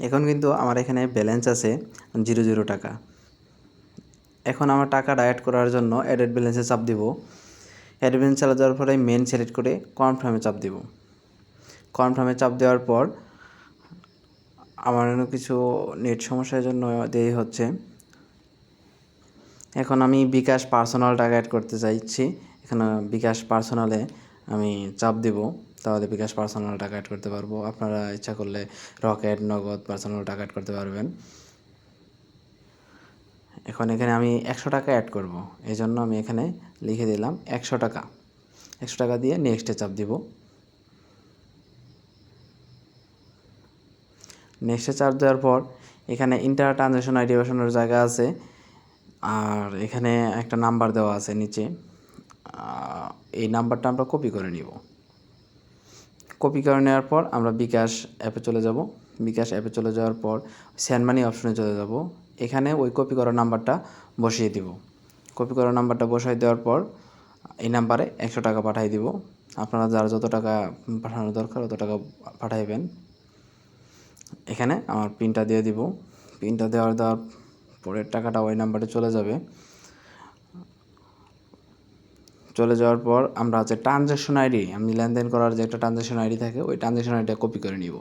এখন কিন্তু আমার এখানে ব্যালেন্স আছে জিরো জিরো টাকা। এখন আমার টাকাটা অ্যাড করার জন্য অ্যাডেড ব্যালেন্সে চাপ দিব। অ্যাডেড ব্যালেন্স চালা দেওয়ার পরে মেন সিলেক্ট করে কনফার্মে চাপ দিব। কনফার্মে চাপ দেওয়ার পর আমার কিছু নেট সমস্যার জন্য দেরি হচ্ছে। এখন আমি বিকাশ পার্সোনাল টাকা অ্যাড করতে চাইছি। এখানে বিকাশ পার্সোনালে আমি চাপ দিব। তাহলে বিকাশ পার্সোনাল টাকা অ্যাড করতে পারব। আপনারা ইচ্ছা করলে রকেট নগদ পার্সোনাল টাকা অ্যাড করতে পারবেন। এখন এখানে আমি একশো টাকা অ্যাড করব। এই জন্য আমি এখানে লিখে দিলাম একশো টাকা। একশো টাকা দিয়ে নেক্সটে চাপ দিব। নেক্সটে চাপ দেওয়ার পর এখানে ইন্টার ট্রানজ্যাকশন আইডি বসানোর জায়গা আছে। আর এখানে একটা নাম্বার দেওয়া আছে নিচে। এই নাম্বারটা আমরা কপি করে নিব। কপি করে নেওয়ার পর আমরা বিকাশ অ্যাপে চলে যাব। বিকাশ অ্যাপে চলে যাওয়ার পর সেন্ড মানি অপশনে চলে যাব। এখানে ওই কপি করা নাম্বারটা বসিয়ে দিব। কপি করা নাম্বারটা বসাই দেওয়ার পর এই নাম্বারে একশো টাকা পাঠিয়ে দিব। আপনারা যার যত টাকা পাঠানো দরকার তত টাকা পাঠাইবেন। এখানে আমার পিনটা দিয়ে দিব। পিনটা দেওয়ার দেওয়ার পরে টাকাটা ওই নাম্বারে চলে যাবে। চলে যাওয়ার পর আমরা হচ্ছে ট্রানজ্যাকশন আইডি আমি লেনদেন করার যে একটা ট্রানজ্যাকশন আইডি থাকে, ওই ট্রানজ্যাকশন আইডিটা কপি করে নিব।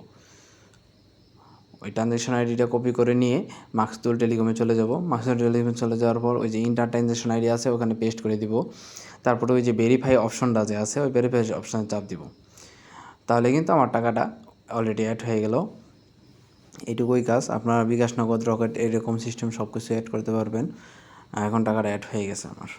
ওই ট্রানজ্যাকশন আইডিটা কপি করে নিয়ে মাক্সতুল টেলিকমে চলে যাব। মাক্সতুল টেলিকমে চলে যাওয়ার পর ওই যে ইন্টার ট্রানজ্যাকশন আইডি আছে, ওখানে পেস্ট করে দিব। তারপরে ওই যে ভেরিফাই অপশনটা যে আছে, ওই ভেরিফাই অপশনে চাপ দিব। তাহলে কিন্তু আমার টাকাটা অলরেডি অ্যাড হয়ে গেল। এইটুকুই কাজ। আপনারা বিকাশ নগদ, রকেট, এরকম সিস্টেম সব কিছু অ্যাড করতে পারবেন। এখন টাকাটা অ্যাড হয়ে গেছে আমার।